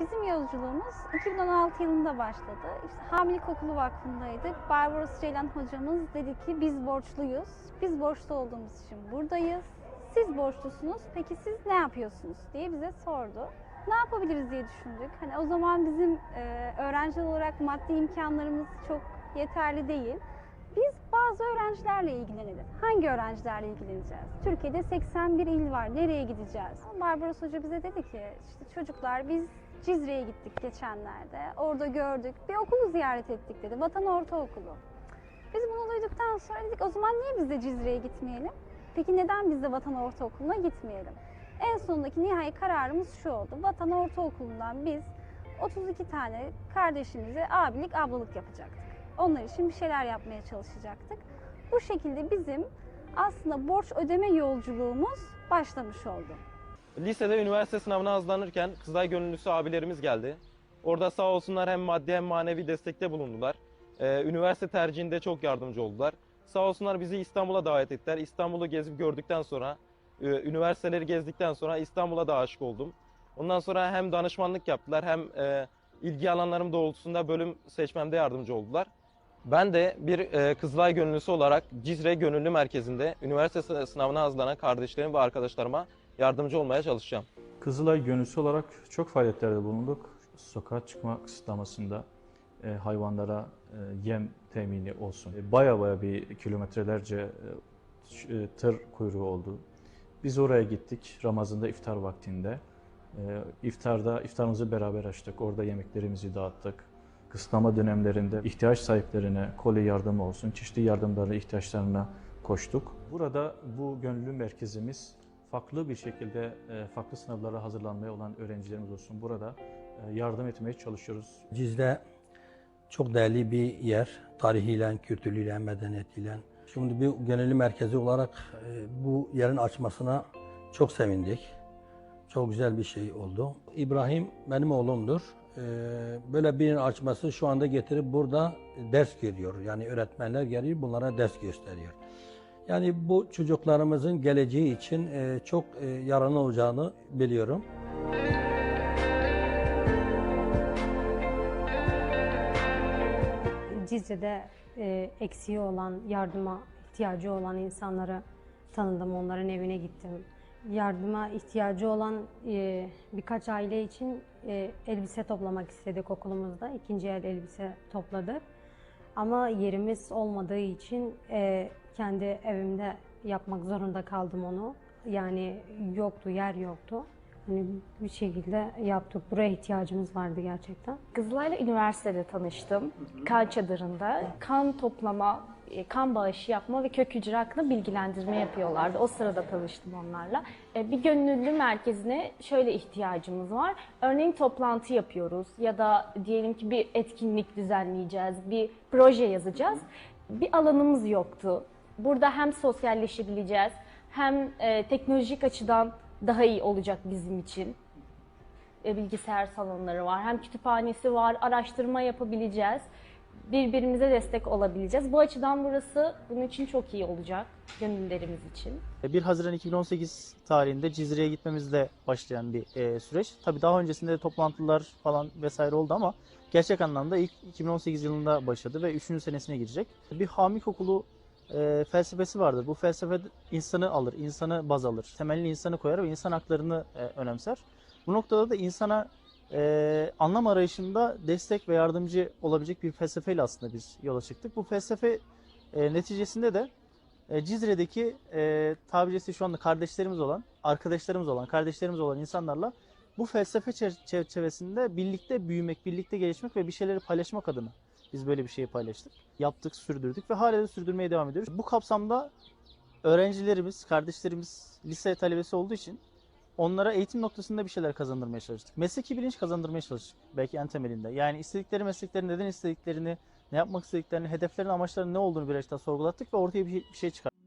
Bizim yolculuğumuz 2016 yılında başladı. İşte Hamilelik Okulu Vakfı'ndaydık. Barbaros Ceylan hocamız dedi ki biz borçluyuz. Biz borçlu olduğumuz için buradayız. Siz borçlusunuz. Peki siz ne yapıyorsunuz diye bize sordu. Ne yapabiliriz diye düşündük. Hani o zaman bizim e, öğrenci olarak maddi imkanlarımız çok yeterli değil. Biz bazı öğrencilerle ilgilenelim. Hangi öğrencilerle ilgileneceğiz? Türkiye'de 81 il var. Nereye gideceğiz? Barbaros Hoca bize dedi ki işte çocuklar biz Cizre'ye gittik geçenlerde. Orada gördük. Bir okulu ziyaret ettik dedi. Vatan Ortaokulu. Biz bunu duyduktan sonra dedik o zaman niye biz de Cizre'ye gitmeyelim? Peki neden biz de Vatan Ortaokulu'na gitmeyelim? En sonundaki nihai kararımız şu oldu. Vatan Ortaokulu'ndan biz 32 tane kardeşimize abilik ablalık yapacaktık. Onlar için bir şeyler yapmaya çalışacaktık. Bu şekilde bizim aslında borç ödeme yolculuğumuz başlamış oldu. Lisede üniversite sınavına hazırlanırken Kızılay Gönüllüsü abilerimiz geldi. Orada sağ olsunlar hem maddi hem manevi destekte bulundular. Ee, üniversite tercihinde çok yardımcı oldular. Sağ olsunlar bizi İstanbul'a davet ettiler. İstanbul'u gezip gördükten sonra, e, üniversiteleri gezdikten sonra İstanbul'a da aşık oldum. Ondan sonra hem danışmanlık yaptılar hem e, ilgi alanlarım doğrultusunda bölüm seçmemde yardımcı oldular. Ben de bir e, Kızılay Gönüllüsü olarak Cizre Gönüllü Merkezi'nde üniversite sı- sınavına hazırlanan kardeşlerim ve arkadaşlarıma yardımcı olmaya çalışacağım. Kızılay gönüllüsü olarak çok faaliyetlerde bulunduk. Sokağa çıkma kısıtlamasında e, hayvanlara e, yem temini olsun. E, baya baya bir kilometrelerce e, e, tır kuyruğu oldu. Biz oraya gittik Ramazan'da iftar vaktinde. E, iftarda iftarımızı beraber açtık. Orada yemeklerimizi dağıttık. Kısıtlama dönemlerinde ihtiyaç sahiplerine koli yardımı olsun, çeşitli yardımları ihtiyaçlarına koştuk. Burada bu gönüllü merkezimiz farklı bir şekilde e, farklı sınavlara hazırlanmaya olan öğrencilerimiz olsun. Burada e, yardım etmeye çalışıyoruz. Cizre çok değerli bir yer. Tarihiyle, kültürüyle, medeniyetiyle. Şimdi bir gönüllü merkezi olarak e, bu yerin açmasına çok sevindik. Çok güzel bir şey oldu. İbrahim benim oğlumdur. Böyle birinin açması şu anda getirip burada ders görüyor. Yani öğretmenler geliyor bunlara ders gösteriyor. Yani bu çocuklarımızın geleceği için e, çok e, yararlı olacağını biliyorum. Cizre'de e, eksiği olan, yardıma ihtiyacı olan insanları tanıdım, onların evine gittim. Yardıma ihtiyacı olan e, birkaç aile için e, elbise toplamak istedik okulumuzda. İkinci el elbise topladık. Ama yerimiz olmadığı için e, kendi evimde yapmak zorunda kaldım onu. Yani yoktu, yer yoktu. Hani bir şekilde yaptık. Buraya ihtiyacımız vardı gerçekten. Kızılay'la üniversitede tanıştım. Kan çadırında kan toplama, e, kan bağışı yapma ve kök hücre hakkında bilgilendirme yapıyorlardı. O sırada tanıştım onlarla. E, Bir gönüllü merkezine şöyle ihtiyacımız var. Örneğin toplantı yapıyoruz ya da diyelim ki bir etkinlik düzenleyeceğiz, bir proje yazacağız. Bir alanımız yoktu. Burada hem sosyalleşebileceğiz hem e, teknolojik açıdan daha iyi olacak bizim için e, bilgisayar salonları var. Hem kütüphanesi var, araştırma yapabileceğiz. Birbirimize destek olabileceğiz. Bu açıdan burası bunun için çok iyi olacak gönüllerimiz için. 1 Haziran 2018 tarihinde Cizre'ye gitmemizle başlayan bir e, süreç. Tabii daha öncesinde de toplantılar falan vesaire oldu ama gerçek anlamda ilk 2018 yılında başladı ve 3. senesine girecek. Bir hamik okulu e, felsefesi vardır. Bu felsefe insanı alır, insanı baz alır. Temelli insanı koyar ve insan haklarını e, önemser. Bu noktada da insana e, anlam arayışında destek ve yardımcı olabilecek bir felsefeyle aslında biz yola çıktık. Bu felsefe e, neticesinde de e, Cizre'deki e, tabiri caizse şu anda kardeşlerimiz olan, arkadaşlarımız olan, kardeşlerimiz olan insanlarla bu felsefe çer- çerçevesinde birlikte büyümek, birlikte gelişmek ve bir şeyleri paylaşmak adına biz böyle bir şeyi paylaştık. Yaptık, sürdürdük ve hala da sürdürmeye devam ediyoruz. Bu kapsamda öğrencilerimiz, kardeşlerimiz lise talebesi olduğu için onlara eğitim noktasında bir şeyler kazandırmaya çalıştık. Mesleki bilinç kazandırmaya çalıştık belki en temelinde. Yani istedikleri meslekleri neden istediklerini, ne yapmak istediklerini, hedeflerin, amaçlarının ne olduğunu birazcık daha sorgulattık ve ortaya bir bir şey çıkarttık.